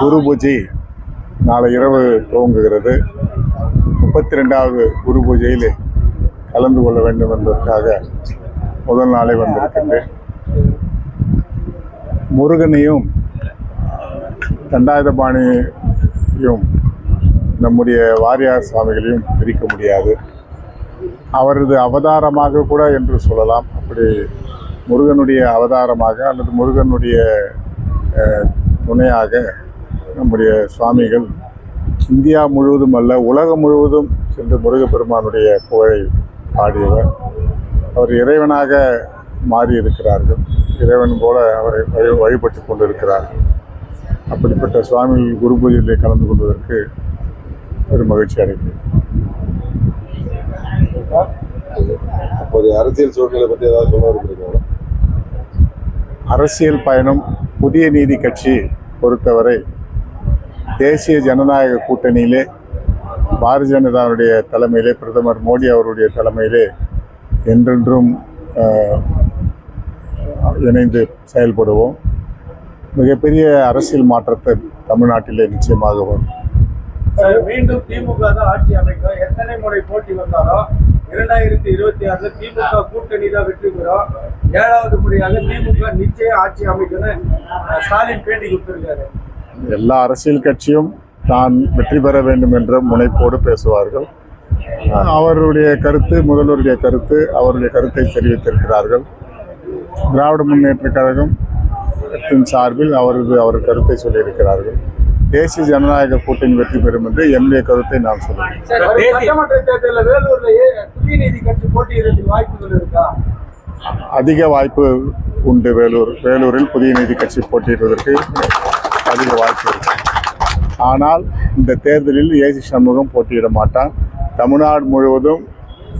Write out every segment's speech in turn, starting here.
குரு பூஜை நாளை இரவு துவங்குகிறது. முப்பத்தி ரெண்டாவது குரு பூஜையில் கலந்து கொள்ள வேண்டும் என்பதற்காக முதல் நாளே வந்திருக்கின்றேன். முருகனையும் தண்டாயுதபாணியும் நம்முடைய வாரியார் சுவாமிகளையும் பிரிக்க முடியாது. அவரது அவதாரமாக கூட என்று சொல்லலாம். அப்படி முருகனுடைய அவதாரமாக அல்லது முருகனுடைய அஹ், துணையாக நம்முடைய சுவாமிகள் இந்தியா முழுவதும் அல்ல உலகம் முழுவதும் சென்று முருகப்பெருமானுடைய புகழை பாடியவர். அவர் இறைவனாக மாறியிருக்கிறார்கள். இறைவன் போல அவரை வழி வழிபட்டு கொண்டிருக்கிறார்கள் அப்படிப்பட்ட சுவாமிகள் குரு பூஜையிலே கலந்து கொள்வதற்கு பெரும் மகிழ்ச்சி அடைகிறேன். அப்போதைய அரசியல் சூழ்நிலை பத்தி ஏதாவது சொல்ல அரசியல் பயணம் புதிய நீதி கட்சி பொறுத்தவரை தேசிய ஜனநாயக கூட்டணியிலே பாரதிய ஜனதாவுடைய தலைமையிலே பிரதமர் மோடி அவருடைய தலைமையிலே என்றென்றும் இணைந்து செயல்படுவோம். மிகப்பெரிய அரசியல் மாற்றத்தை தமிழ்நாட்டிலே நிச்சயமாக வரும். மீண்டும் திமுக தான் ஆட்சி அமைக்கும். எத்தனை முறை போட்டி வந்தாலும் இரண்டாயிரத்தி இருபத்தி ஆறுல திமுக கூட்டணி தான் வெற்றி பெறும். ஏழாவது முறையாக திமுக நிச்சயம் ஆட்சி அமைக்கணும் ஸ்டாலின் பேட்டி கொடுத்திருக்காரு. எல்லா அரசியல் கட்சியும் தான் வெற்றி பெற வேண்டும் என்ற முனைப்போடு பேசுவார்கள். அவருடைய கருத்து முதல்வருடைய கருத்து அவருடைய கருத்தை தெரிவித்திருக்கிறார்கள். திராவிட முன்னேற்ற கழகம் சார்பில் அவரது அவர் கருத்தை சொல்லியிருக்கிறார்கள். தேசிய ஜனநாயக கூட்டணி வெற்றி பெறும் என்று என்னுடைய கருத்தை நான் இருக்கா? அதிக வாய்ப்பு உண்டு வேலூர். வேலூரில் புதிய நீதி கட்சி போட்டியிடுவதற்கு அதிக வாய்ப்பு இருக்கு. ஆனால் இந்த தேர்தலில் ஏசி சண்முகம் போட்டியிட மாட்டான். தமிழ்நாடு முழுவதும்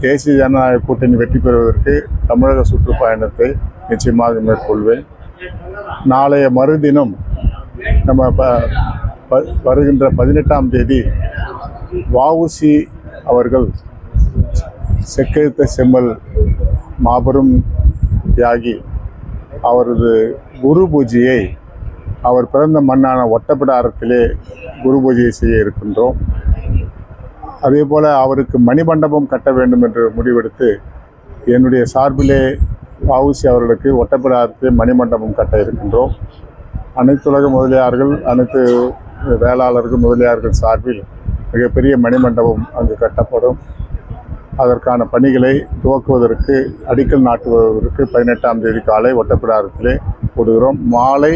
தேசிய ஜனநாயக கூட்டணி வெற்றி பெறுவதற்கு தமிழக சுற்றுப்பயணத்தை நிச்சயமாக மேற்கொள்வேன். நாளைய மறுதினம் நம்ம ப ப- வருகின்ற பதினெட்டாம் தேதி வஉசி அவர்கள் செக்கெழுத்த செம்மல் மாபெரும் தியாகி அவரது குரு பூஜையை அவர் பிறந்த மண்ணான ஒட்டப்பிடாரத்திலே குரு பூஜையை செய்ய இருக்கின்றோம். அதே போல் அவருக்கு மணிமண்டபம் கட்ட வேண்டும் என்று முடிவெடுத்து என்னுடைய சார்பிலே வஉசி அவர்களுக்கு ஒட்டப்பிடாரத்திலே மணிமண்டபம் கட்ட இருக்கின்றோம். அனைத்துலக முதலியார்கள் அனைத்து வேளாளர்கள் முதலியார்கள் சார்பில் மிகப்பெரிய மணிமண்டபம் அங்கு கட்டப்படும். அதற்கான பணிகளை துவக்குவதற்கு அடிக்கல் நாட்டுவதற்கு பதினெட்டாம் தேதி காலை ஒட்டப்பிடாரத்திலே போடுகிறோம். மாலை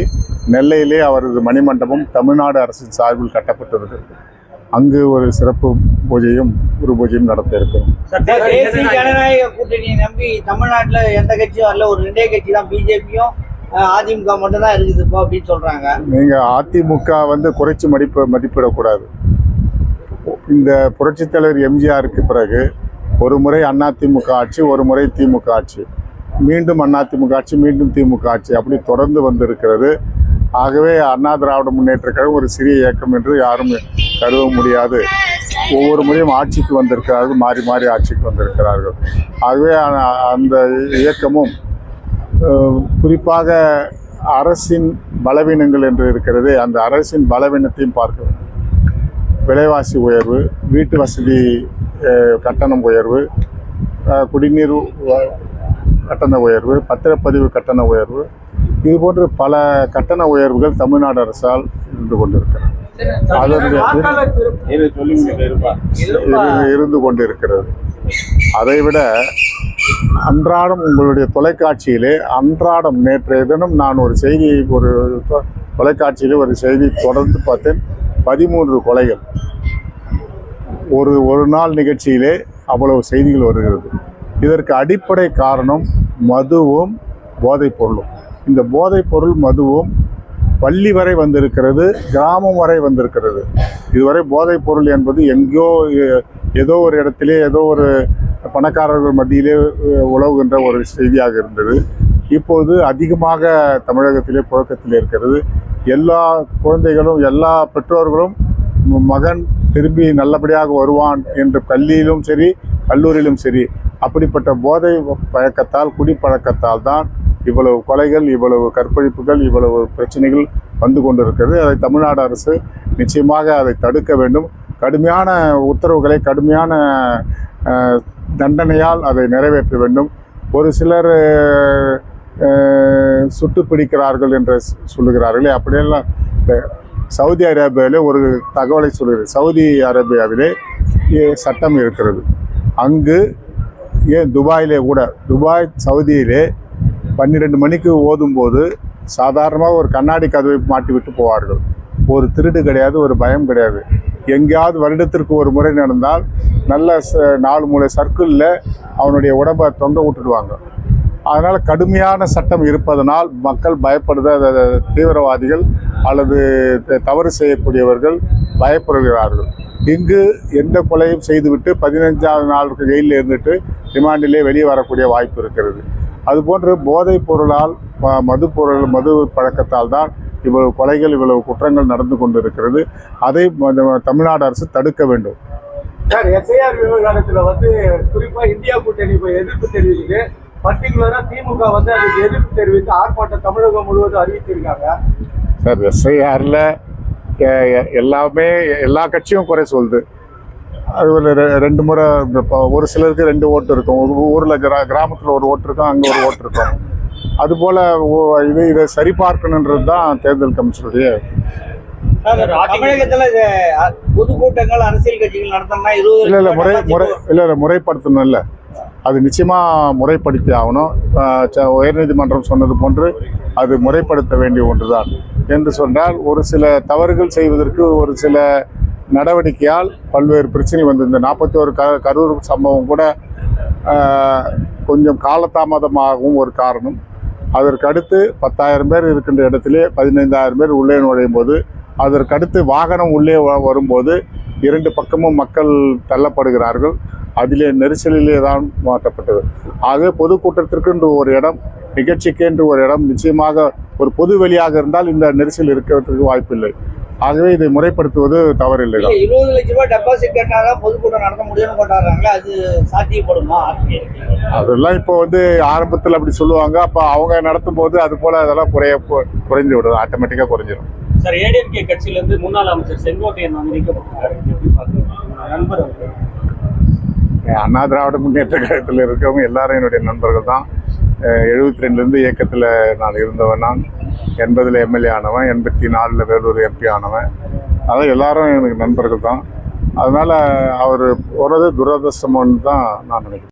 நெல்லையிலே அவரது மணிமண்டபம் தமிழ்நாடு அரசின் சார்பில் கட்டப்பட்டிருக்கு அங்கு ஒரு சிறப்பு பூஜையும் குரு பூஜையும் நடத்த இருக்கிறோம். தேசிய ஜனநாயக கூட்டணியை நம்பி தமிழ்நாட்டில் எந்த கட்சியும் வரல ஒரு ரெண்டே கட்சி தான் பிஜேபியும். அதிமுக மட்டும்தான் அப்படின்னு சொல்றாங்க. நீங்கள் அதிமுக வந்து குறைச்சி மதிப்பு மதிப்பிடக்கூடாது. இந்த புரட்சித் தலைவர் எம்ஜிஆருக்கு பிறகு ஒரு முறை அதிமுக ஆட்சி ஒரு முறை திமுக ஆட்சி. மீண்டும் அதிமுக ஆட்சி மீண்டும் திமுக ஆட்சி. அப்படி தொடர்ந்து வந்திருக்கிறது. ஆகவே அண்ணா திராவிட முன்னேற்ற கழகம் ஒரு சிறிய இயக்கம் என்று யாரும் கருத முடியாது. ஒவ்வொரு முறையும் ஆட்சிக்கு வந்திருக்கிறார்கள் மாறி மாறி ஆட்சிக்கு வந்திருக்கிறார்கள். ஆகவே அந்த இயக்கமும் குறிப்பாக அரசின் பலவீனங்கள் என்று இருக்கிறது அந்த அரசின் பலவீனத்தையும் பார்க்க வேண்டும். விலைவாசி உயர்வு வீட்டு வசதி கட்டணம் உயர்வு குடிநீர் கட்டண உயர்வு பத்திரப்பதிவு கட்டண உயர்வு இது போன்ற பல கட்டண உயர்வுகள் தமிழ்நாடு அரசால் இருந்து கொண்டிருக்கிறது. அதனுடைய இருந்து கொண்டிருக்கிறது. அதைவிட அன்றாடம் உங்களுடைய தொலைக்காட்சியிலே அன்றாடம் நேற்றைய தினம் நான் ஒரு செய்தி ஒரு தொலைக்காட்சியில் ஒரு செய்தி தொடர்ந்து பார்த்தேன். பதிமூன்று கொலைகள். ஒரு ஒரு நாள் நிகழ்ச்சியிலே அவ்வளவு செய்திகள் வருகிறது. இதற்கு அடிப்படை காரணம் மதுவும் போதைப் பொருளும் இந்த போதைப் பொருள் மதுவும் பள்ளி வரை வந்திருக்கிறது கிராமம் வரை வந்திருக்கிறது. இதுவரை போதைப் பொருள் என்பது எங்கேயோ ஏதோ ஒரு இடத்திலே ஏதோ ஒரு பணக்காரர்கள் மத்தியிலே உழவுகின்ற உலவுகின்ற ஒரு செய்தியாக இருந்தது. இப்போது அதிகமாக தமிழகத்திலே புழக்கத்தில் இருக்கிறது. எல்லா குழந்தைகளும் எல்லா பெற்றோர்களும் மகன் திரும்பி நல்லபடியாக வருவான் என்று பள்ளியிலும் சரி கல்லூரியிலும் சரி அப்படிப்பட்ட போதை பழக்கத்தால் குடிப்பழக்கத்தால் தான் இவ்வளவு கொலைகள் இவ்வளவு கற்பழிப்புகள் இவ்வளவு பிரச்சனைகள் வந்து கொண்டிருக்கிறது. அதை தமிழ்நாடு அரசு நிச்சயமாக அதை தடுக்க வேண்டும். கடுமையான உத்தரவுகளை கடுமையான தண்டனையால் அதை நிறைவேற்ற வேண்டும். ஒரு சிலர் சுட்டு பிடிக்கிறார்கள் என்று சொல்லுகிறார்களே அப்படியெல்லாம் சவுதி அரேபியாவிலே ஒரு தகவலை சொல்கிறது சவுதி அரேபியாவிலே சட்டம் இருக்கிறது. அங்கு ஏன் துபாயிலே கூட துபாய் சவுதியிலே பன்னிரெண்டு மணிக்கு ஓதும்போது சாதாரணமாக ஒரு கண்ணாடி கதவை மாட்டி விட்டு போவார்கள். ஒரு திருடு கிடையாது ஒரு பயம் கிடையாது. எங்கேயாவது வருடத்திற்கு ஒரு முறை நடந்தால் நல்ல ச- நாலு மூளை சர்க்கிளில் அவனுடைய உடம்பை தொங்க விட்டுடுவாங்க. அதனால் கடுமையான சட்டம் இருப்பதனால் மக்கள் பயப்படுத தீவிரவாதிகள் அல்லது தவறு செய்யக்கூடியவர்கள் பயப்படுகிறார்கள். இங்கு எந்த கொலையும் செய்துவிட்டு பதினஞ்சாவது நாளுக்கு ஜெயிலில் இருந்துட்டு ரிமாண்டிலே வெளியே வரக்கூடிய வாய்ப்பு இருக்கிறது. அதுபோன்று போதைப் பொருளால் ம- மது பொருள் மது பழக்கத்தால் தான் இவ்வளவு கொலைகள் இவ்வளவு குற்றங்கள் நடந்து கொண்டிருக்கிறது. அதை ம- தமிழ்நாடு அரசு தடுக்க வேண்டும். சார் எஸ்ஐஆர் விவகாரத்துல வந்து குறிப்பா இந்தியா கூட்டணி இப்ப எதிர்ப்பு தெரிவிக்குது. பர்டிகுலரா திமுக வந்து அதுக்கு எதிர்ப்பு தெரிவித்து ஆர்ப்பாட்டம் தமிழகம் முழுவதும் அறிவிச்சிருக்காங்க. சார் எஸ்ஐஆரில் எல்லாமே எல்லா கட்சியும் குறை சொல்லுது. அது ஒரு ரெண்டு முறை ஒரு சிலருக்கு ரெண்டு ஓட்டு இருக்கும். ஒரு ஊரில் கிரா கிராமத்தில் ஒரு ஓட்டு இருக்கும் அங்கே ஒரு ஓட்டு இருக்கும். அதுபோல் இது இதை சரிபார்க்கணுன்றது தான் தேர்தல் கமிஷனுடைய தமிழகத்துல பொதுக்கூட்டங்கள் அரசியல் கட்சிகள் நடத்தணும்னா இருபது இல்லை இல்லை லட்சம் முறை முறை இல்லை இல்லை முறைப்படுத்தணும் இல்லை. அது நிச்சயமாக முறைப்படுத்தி ஆகணும். உயர்நீதிமன்றம் சொன்னது போன்று அது முறைப்படுத்த வேண்டிய ஒன்றுதான். என்று சொன்னால் ஒரு சில தவறுகள் செய்வதற்கு ஒரு சில நடவடிக்கையால் பல்வேறு பிரச்சனைகள் வந்து இந்த நாற்பத்தி ஒரு க கரூர் சம்பவம் கூட கொஞ்சம் காலதாமதமாகவும் ஒரு காரணம். அதற்கடுத்து பத்தாயிரம் பேர் இருக்கின்ற இடத்திலே பதினைந்தாயிரம் பேர் உள்ளே நுழையும் போது அதற்கடுத்து வாகனம் உள்ளே வரும்போது இரண்டு பக்கமும் மக்கள் தள்ளப்படுகிறார்கள். அதிலே நெரிசலிலே தான் மாற்றப்பட்டது. ஆகவே பொதுக்கூட்டத்திற்கு என்று ஒரு இடம் நிகழ்ச்சிக்கு என்று ஒரு இடம். நிச்சயமாக ஒரு பொது வெளியாக இருந்தால் இந்த நெரிசல் இருக்கிறதுக்கு வாய்ப்பில்லை. ஆகவே இதை முறைப்படுத்துவது தவறில்லை. இருபது லட்சம் ரூபாய் டெபாசிட் கட்டினாதான் பொதுக்கூட்டம் நடத்த முடியும்னு கொண்டாடுறாங்களே அது சாத்தியப்படுமா? அதெல்லாம் இப்போ வந்து ஆரம்பத்தில் அப்படி சொல்லுவாங்க. அப்போ அவங்க நடத்தும் போது அது போல் அதெல்லாம் குறைய குறைந்து விடுது. ஆட்டோமேட்டிக்காக குறைஞ்சிடும் சார் ஏடிஎம்கே கட்சியில இருந்து முன்னாள் அமைச்சர் செங்கோட்டையன் வந்து நண்பர் அண்ணா திராவிட முன்னேற்ற கழகத்தில் இருக்கவங்க எல்லாரும் என்னுடைய நண்பர்கள் தான். எழுபத்தி ரெண்டுலேருந்து இயக்கத்தில் நான் இருந்தவன் நான். எண்பதில் எம்எல்ஏ ஆனவன் எண்பத்தி நாலில் வேலூர் எம்பி ஆனவன். அதான் எல்லாரும் எனக்கு நண்பர்கள் தான். அதனால் அவர் போகிறது துரதிருஷ்டமானு தான் நான் நினைக்கிறேன்.